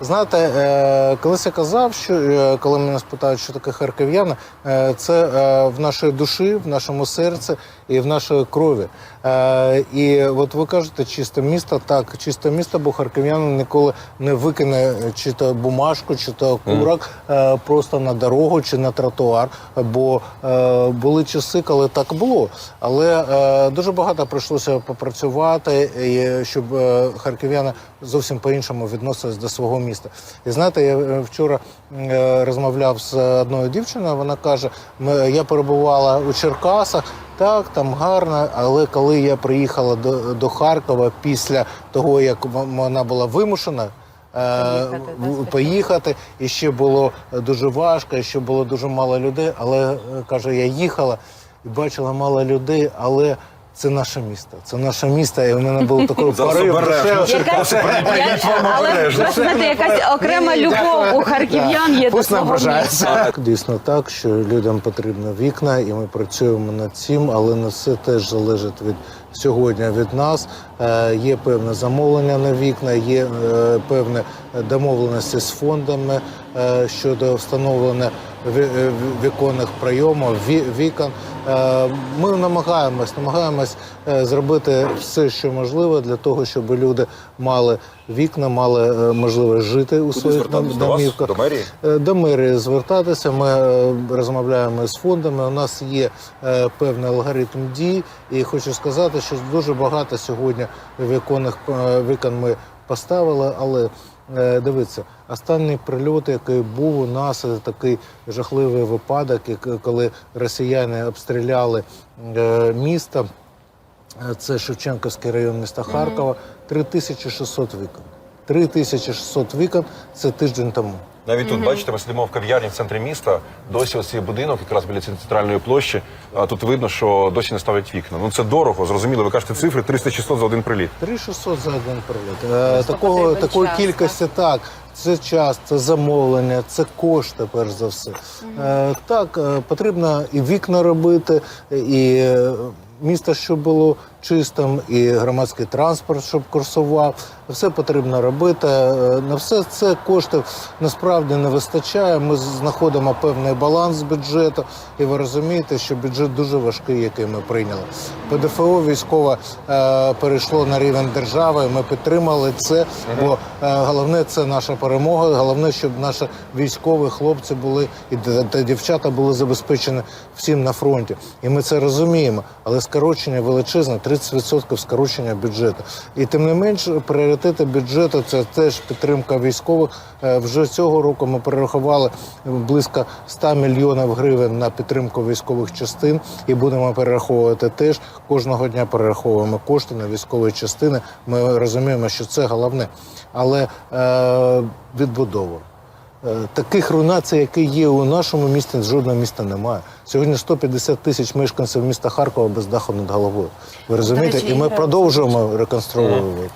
знаєте, е, колись я казав, що е, коли мене спитають, що таке харків'яни, е, це в нашій душі, в нашому серці і в нашій крові. І от ви кажете, чисте місто, так, чисте місто, бо харків'янин ніколи не викине чи то бумажку, чи то курок е, просто на дорогу чи на тротуар. Бо були часи, коли так було. Але дуже багато прийшлося попрацювати, щоб харків'яни зовсім по-іншому відносились до свого міста. І знаєте, я е, вчора е, розмовляв з одною дівчиною. Вона каже: «Ми- я перебувала у Черкасах. Так, там гарно, але коли я приїхала до, до Харкова після того, як вона була вимушена. е, Поїхати, да, поїхати, і ще було дуже важко, і ще було дуже мало людей. Але е, каже, я їхала і бачила мало людей, але це наше місто. Це наше місто, і в мене було Зараз порив. Якась, я, але просто знаєте, якась окрема любов у харків'ян є до Пусть свого міста. Так, Дійсно так, що людям потрібно вікна, і ми працюємо над цим, але не все теж залежить від сьогодні від нас. Е, є певне замовлення на вікна, є е, певні домовленості з фондами е, щодо встановлення ві- е, віконних прийомів, ві- вікон. Е, Ми намагаємось, намагаємось е, зробити все, що можливо, для того, щоб люди мали вікна, мали е, можливість жити у Куди своїх домівках. До мерії? До мерії звертатися. Ми розмовляємо з фондами. У нас є певний алгоритм дій, і хочу сказати, що дуже багато сьогодні віконних вікон ми поставили, але. Е, Дивіться, останній прильот, який був у нас, такий жахливий випадок, коли росіяни обстріляли е, місто. Е, Це Шевченківський район міста Харкова. 3600 вікон. 3600 вікон це тиждень тому. Навіть тут, бачите, ми сидимо в кав'ярні в центрі міста. Досі ось цей будинок, якраз біля цієї центральної площі. А тут видно, що досі не ставлять вікна. Ну це дорого, зрозуміло. Ви кажете цифри 300-600 за один приліт. 3600 за один приліт. Е, Такого, потрібен такої час, кількості так. Це час, це замовлення, це кошти, перш за все. Е, Так, е, потрібно і вікна робити, і е, місто, щоб було чистим, і громадський транспорт, щоб курсував. Все потрібно робити. Е, На все це коштів насправді не вистачає. Ми знаходимо певний баланс бюджету, і ви розумієте, що бюджет дуже важкий, який ми прийняли. ПДФО військове е, перейшло на рівень держави. Ми підтримали це, бо е, головне це наша перемога. Головне, щоб наші військові хлопці були і та дівчата були забезпечені всім на фронті. І ми це розуміємо. Але скорочення величезне 30% скорочення бюджету. І тим не менш, пріоритети бюджету це теж підтримка військових. Е, Вже цього року ми перерахували близько 100 мільйонів гривень на підтримку військових частин і будемо перераховувати теж. Кожного дня перераховуємо кошти на військові частини. Ми розуміємо, що це головне. Але е, відбудова. Е, Таких руйнацій, які є у нашому місті, жодного міста немає. Сьогодні 150 тисяч мешканців міста Харкова без даху над головою. Ви розумієте? І ми продовжуємо реконструювати.